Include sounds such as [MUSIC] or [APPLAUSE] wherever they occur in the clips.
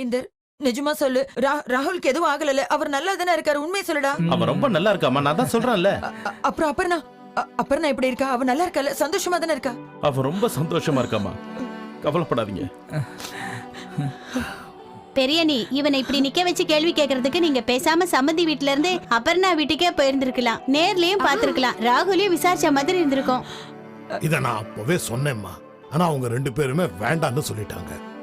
இந்த நிஜமா சொல்லு. ரா- ராகுலுக்கு எதுவும் ஆகல அவர் நல்லா தானே இருக்காரு. உண்மையை சொல்லுடா. அவன் ரொம்ப நல்லா இருக்காமா நான் தான் சொல்றேன்ல. அப்புறம் அபர்ணா அ- அபர்ணா எப்படி இருக்கா? அவ நல்லா இருக்கல சந்தோஷமா தானே இருக்கா? அவன் ரொம்ப சந்தோஷமா இருக்காமா கவலைப்படாதீங்க. பெரியனி இவனை இப்படி நிக்க வச்சு கேள்வி கேக்குறதுக்கு நீங்க பேசாம சம்மந்தி வீட்ல இருந்து அபர்ணா வீட்டுக்கே போயிருந்திருக்கலாம். நேர்லயும் பாத்திருக்கலாம் ராகுலையும் விசாரிச்ச மாதிரி இருந்திருக்கும். இத நான் அப்பவே சொன்னேம்மா. ஆனா அவங்க ரெண்டு பேருமே வேண்டான்னு சொல்லிட்டாங்க.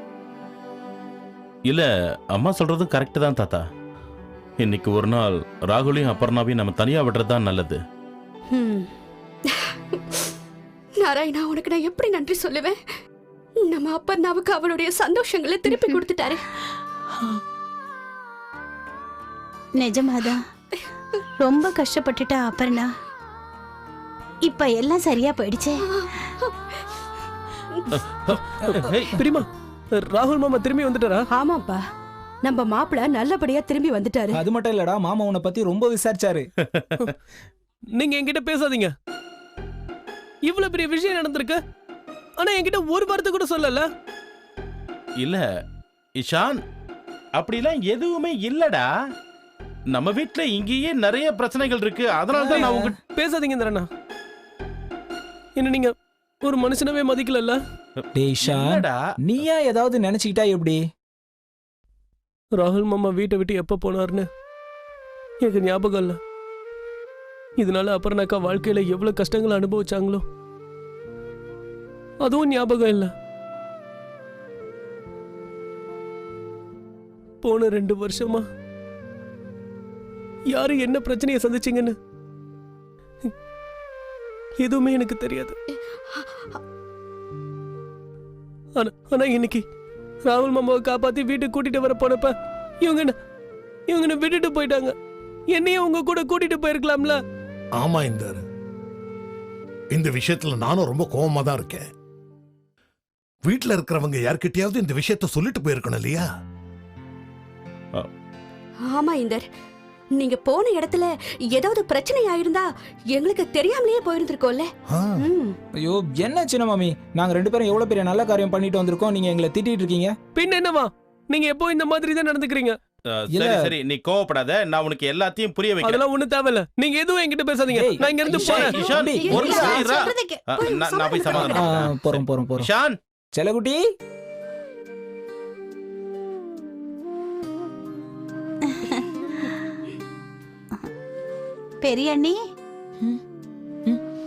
இல்ல அம்மா சொல்றதும் கரெக்ட் தான் தாத்தா இன்னைக்கு ஒரு நாள் ராகுலையும் அபர்ணாவையும் நம்ம தனியா விடுறது தான் நல்லது ஹம். நாராயணா உனக்கு நான் எப்படி நன்றி சொல்லுவேன் நம்ம அப்பர்ணாவுக்கு அவளுடைய சந்தோஷங்களை திருப்பி கொடுத்துட்டாரு நிஜமாதான் ரொம்ப கஷ்டப்பட்டுட்டா அபர்ணா இப்ப எல்லாம் சரியா போயிடுச்சே பிரிமா ராகுல் மாமா திரும்பி வந்துட்டாரா? ஆமாப்பா. நம்ம மாப்பிள்ள நல்லபடியா திரும்பி வந்துட்டாரு. அது மட்டும் இல்லடா மாமா உன்னை பத்தி ரொம்ப விசாரிச்சாரு. [LAUGHS] நீங்க என்கிட்ட பேசாதீங்க. இவ்வளவு பெரிய விஷயம் நடந்திருக்கு. ஆனா என்கிட்ட ஒரு வார்த்தை கூட சொல்லல. இல்ல இஷான் அப்படிலாம் எதுவுமே இல்லடா. நம்ம வீட்ல இங்கேயே நிறைய பிரச்சனைகள் இருக்கு. அதனால தான் நான் உங்க பேசாதீங்க இந்திரண்ணா என்ன நீங்க ஒரு மனுஷனவே மதிக்கலல்ல? இல்லடா. நீயா ஏதாவது நினைச்சுக்கிட்டா எப்படி? ராகுல் மாமா வீட்டை விட்டு எப்ப போனாருன்னு எனக்கு ஞாபகம் இல்ல. இதனால அப்புறம்னாக்கா வாழ்க்கையில எவ்வளவு கஷ்டங்களை அனுபவிச்சாங்களோ அதுவும் ஞாபகம் இல்ல. போன ரெண்டு வருஷமா யாரு என்ன பிரச்சனையை சந்திச்சீங்கன்னு எதுவுமே எனக்கு தெரியாது. ஆனா இன்னைக்கு ராகுல் மாமாவை காப்பாத்தி வீட்டுக்கு கூட்டிட்டு வர போனப்ப இவங்க என்ன இவங்க என்ன விட்டுட்டு போயிட்டாங்க. என்னையும் உங்க கூட கூட்டிட்டு போயிருக்கலாம்ல? ஆமா இந்தர். இந்த விஷயத்துல நானும் ரொம்ப கோவமா தான் இருக்கேன். வீட்ல இருக்கிறவங்க யார்கிட்டயாவது இந்த விஷயத்த சொல்லிட்டு போயிருக்கணும் இல்லையா? ஆமா இந்தர். நீங்க போன இடத்துல ஏதாவது பிரச்சனை ஆயிருந்தா எங்களுக்கு தெரியாமலேயே போயிருந்திருக்கோம்ல. ஐயோ என்ன சின்ன மாமி? நாங்க ரெண்டு பேரும் எவ்வளவு பெரிய நல்ல காரியம் பண்ணிட்டு வந்திருக்கோம். நீங்க எங்களை திட்டிட்டு இருக்கீங்க. பின்ன என்னவா நீங்க எப்போ இந்த மாதிரி தான் நடந்துக்கிறீங்க. சரி சரி. நீ கோவப்படாத. நான் உனக்கு எல்லாத்தையும் புரிய வைக்கிறேன். அதெல்லாம் ஒண்ணு தேவையில்ல. நீங்க எதுவும் என்கிட்ட பேசாதீங்க. நான் இங்க இருந்து போறேன். நான் போய் சமாதானம் போறோம் போறோம் போறோம். ஷான். பெரியண்ணி?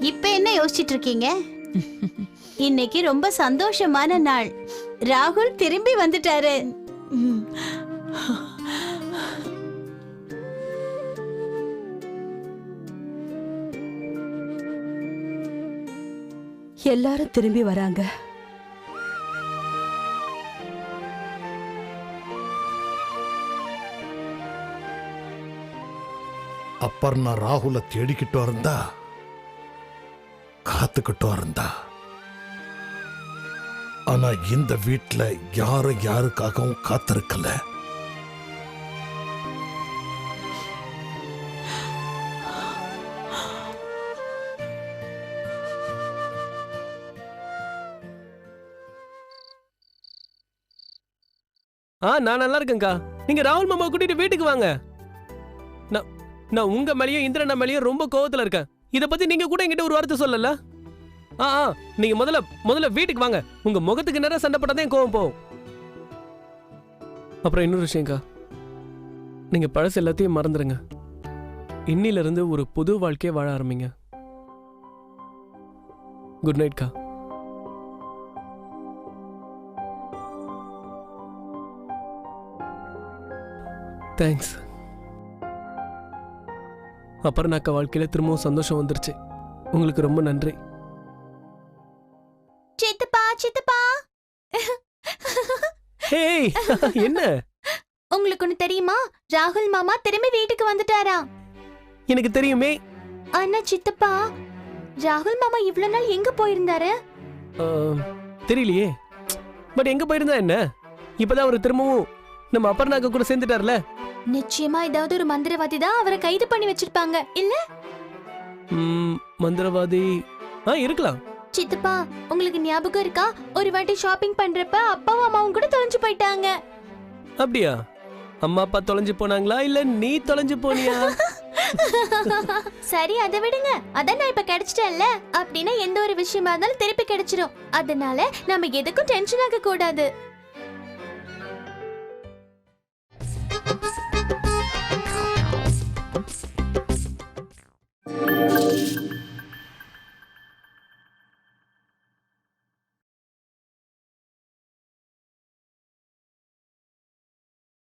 இப்ப என்ன யோசிச்சிட்டு இருக்கீங்க இன்னைக்கு ரொம்ப சந்தோஷமான நாள். ராகுல் திரும்பி வந்துட்டாரு. எல்லாரும் திரும்பி வராங்க. அப்பர்னா ராகுல தேடிக்கிட்டோ இருந்தா காத்துக்கிட்டோ இருந்தா ஆனா இந்த வீட்டுல யாரும் யாருக்காகவும் காத்திருக்கல. ஆ நான் நல்லா இருக்கேங்க்கா நீங்க ராகுல் மாமா கூட்டிட்டு வீட்டுக்கு வாங்க. நான் உங்க மேலயும் இந்திரண்ணா மேலயும் ரொம்ப கோவத்துல இருக்கேன். இதை பத்தி நீங்க கூட என்கிட்ட ஒரு வார்த்தை சொல்லல. ஆ ஆ நீங்க முதல்ல முதல்ல வீட்டுக்கு வாங்க. உங்க முகத்துக்கு நேரம் சண்டை போட்டாதான் கோவம் போகும். அப்புறம் இன்னொரு விஷயங்கா நீங்க பழசு எல்லாத்தையும் மறந்துடுங்க இன்னிலிருந்து ஒரு புது வாழ்க்கையை வாழ ஆரம்பிங்க. குட் நைட்க்கா தேங்க்ஸ் அப்புறம் நாக்க வாழ்க்கையில திரும்பவும் சந்தோஷம் வந்துருச்சு. உங்களுக்கு ரொம்ப நன்றி. சித்தப்பா சித்தப்பா. ஏய் [LAUGHS] என்ன? உங்களுக்கு ஒண்ணு தெரியுமா? ராகுல் மாமா திரும்பி வீட்டுக்கு வந்துட்டாரா? எனக்கு தெரியுமே. ஆனா சித்தப்பா ராகுல் மாமா இவ்வளவு நாள் எங்க போயிருந்தாரு? ஆம், தெரியலையே. பட் எங்க போயிருந்தா என்ன? இப்பதான் அவர் திரும்பவும் நம்ம அப்பர்னாக்க கூட சேர்ந்துட்டார்ல. நிச்சயமா ஏதாவது ஒரு மந்திரவாதி தான் அவரை கைது பண்ணி வச்சிருப்பாங்க. இல்ல? ம், மந்திரவாதி. ஆ இருக்கலாம். சித்தப்பா உங்களுக்கு ஞாபகம் இருக்கா? ஒரு வாட்டி ஷாப்பிங் பண்றப்ப அப்பாவும் அம்மாவும் கூட தொலைஞ்சு போயிட்டாங்க. அப்படியா? அம்மா அப்பா தொலைஞ்சு போனாங்களா? இல்ல நீ தொலைஞ்சு போனியா? [LAUGHS] சரி அதை விடுங்க. அதான் நான் இப்ப கிடைச்சிட்டேன்ல. அப்படின்னா எந்த ஒரு விஷயமா இருந்தாலும் திருப்பி கிடைச்சிரும். அதனால நம்ம எதுக்கும் டென்ஷன் ஆக கூடாது